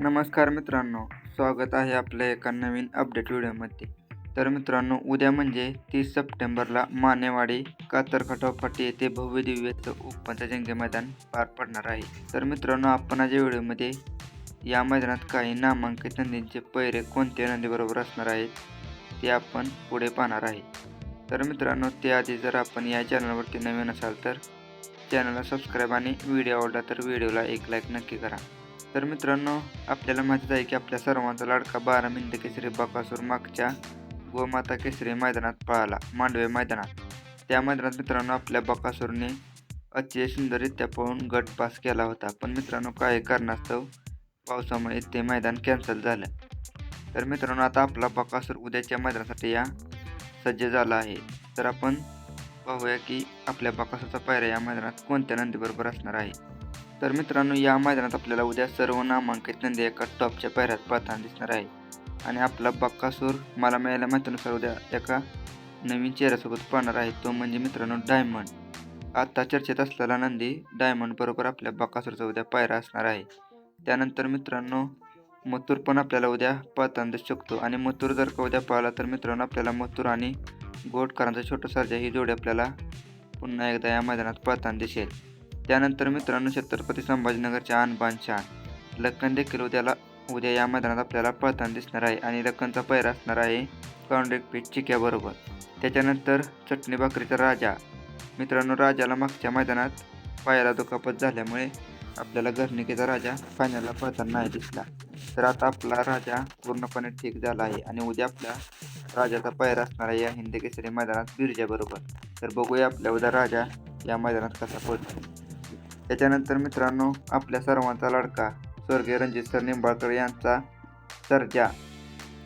नमस्कार मित्रांनो स्वागत आहे आपल्या एका नवीन अपडेट व्हिडिओमध्ये. तर मित्रांनो उद्या म्हणजे तीस सप्टेंबरला मानेवाडी कातरखटाव फाटी येथे भव्य दिव्याचं ओपनचं मैदान पार पडणार आहे. तर मित्रांनो आपण आज या व्हिडिओमध्ये या मैदानात काही नामांकित नंदींचे पैरे कोणत्या नंदीबरोबर असणार आहेत ते आपण पुढे पाहणार आहे. तर मित्रांनो त्याआधी जर आपण या चॅनलवरती नवीन असाल तर चॅनलला सबस्क्राईब आणि व्हिडिओ आवडला तर व्हिडिओला एक लाईक नक्की करा. तर मित्रांनो आपल्याला माहीत आहे की आपल्या सर्वांचा लाडका बारा मिनिट केसरी बकासूर मागच्या गोमाता केसरी मैदानात पळाला मांडवे मैदानात. त्या मैदानात मित्रांनो आपल्या बकासूरने अतिशय सुंदररित्या पळून गट पास केला होता. पण मित्रांनो काही कारणास्तव पावसामुळे ते मैदान कॅन्सल झालं. तर मित्रांनो आता आपला बकासूर उद्याच्या मैदानासाठी या सज्ज झाला आहे. तर आपण पाहूया की आपल्या बकासूरचा पायऱ्या या मैदानात कोणत्या नंदीबरोबर असणार आहे. तर मित्रांनो या मैदानात आपल्याला उद्या सर्व नामांकित नंदी एका टॉपच्या पायऱ्यात पळताना दिसणार आहे. आणि आपला बक्कासूर मला मिळाल्या माहितीनुसार उद्या एका नवीन चेहऱ्यासोबत पाहणार आहे. तो म्हणजे मित्रांनो डायमंड. आता चर्चेत असलेला नंदी डायमंड बरोबर आपल्या बक्कासूरचा उद्या पायरा असणार आहे. त्यानंतर मित्रांनो मथुर पण आपल्याला उद्या पळताना दिसू शकतो. आणि मथुर जर का उद्या पाहिला तर मित्रांनो आपल्याला मथुर आणि गोटकरांचा छोटं सर्जा ही जोडी आपल्याला पुन्हा एकदा या मैदानात पळताना दिसेल. त्यानंतर मित्रांनो छत्रपती संभाजीनगरच्या आणबान शान. लक्कन देखील उद्याला उद्या या मैदानात आपल्याला पळताना दिसणार आहे आणि लक्कनचा पैर असणार आहे काउंड्रिक पीठ चिक्याबरोबर. त्याच्यानंतर चटणी भाकरीचा राजा. मित्रांनो राजाला मागच्या मैदानात पायाला दुखापत झाल्यामुळे आपल्याला घरनिकेचा राजा फायनलला पळताना नाही दिसला. तर आता आपला राजा पूर्णपणे ठीक झाला आहे आणि उद्या आपल्या राजाचा पैर असणार आहे या हिंद केसरी मैदानात बिरजाबरोबर. तर बघूया आपल्या उद्या राजा या मैदानात कसा पळतो त्याच्यानंतर मित्रांनो आपल्या सर्वांचा लाडका स्वर्गीय रणजित सर निंबाळकर यांचा सर्जा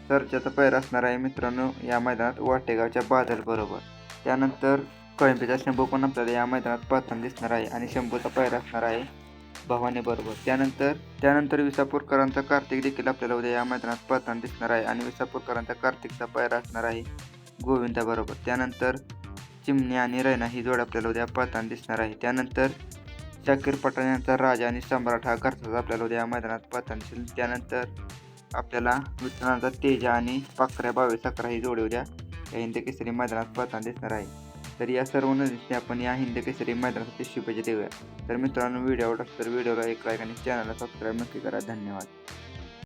सर्जाचा पैर असणार आहे मित्रांनो या मैदानात वाटेगावच्या बादल बरोबर त्यानंतर कळंबीचा शंभू पण आपल्याला या मैदानात प्रथम दिसणार आहे आणि शंभूचा पैर असणार आहे भवानी बरोबर त्यानंतर त्यानंतर विसापूरकरांचा कार्तिक देखील आपल्याला उद्या या मैदानात प्रथम दिसणार आहे आणि विसापूरकरांचा कार्तिकचा पैर असणार आहे गोविंदा बरोबर त्यानंतर चिमणी आणि रैना ही जोड आपल्याला उद्या पळताना दिसणार आहे. त्यानंतर शाकीर पठाण यांचा राजा आणि सम्राट हा घरचाच आपल्याला उद्या मैदानात पतनशील. त्यानंतर आपल्याला विठ्ठलांचा तेजा आणि पाखऱ्या बावीस अकरा ही जोडी उद्या या हिंद केसरी मैदानात पतन दिसणार आहे. तर या सर्व नदीने आपण या हिंद केसरी मैदानासाठी शुभेच्छा देऊया. तर मित्रांनो व्हिडिओ आवडत तर व्हिडिओला एक लाईक आणि चॅनलला सबस्क्राईब नक्की करा. धन्यवाद.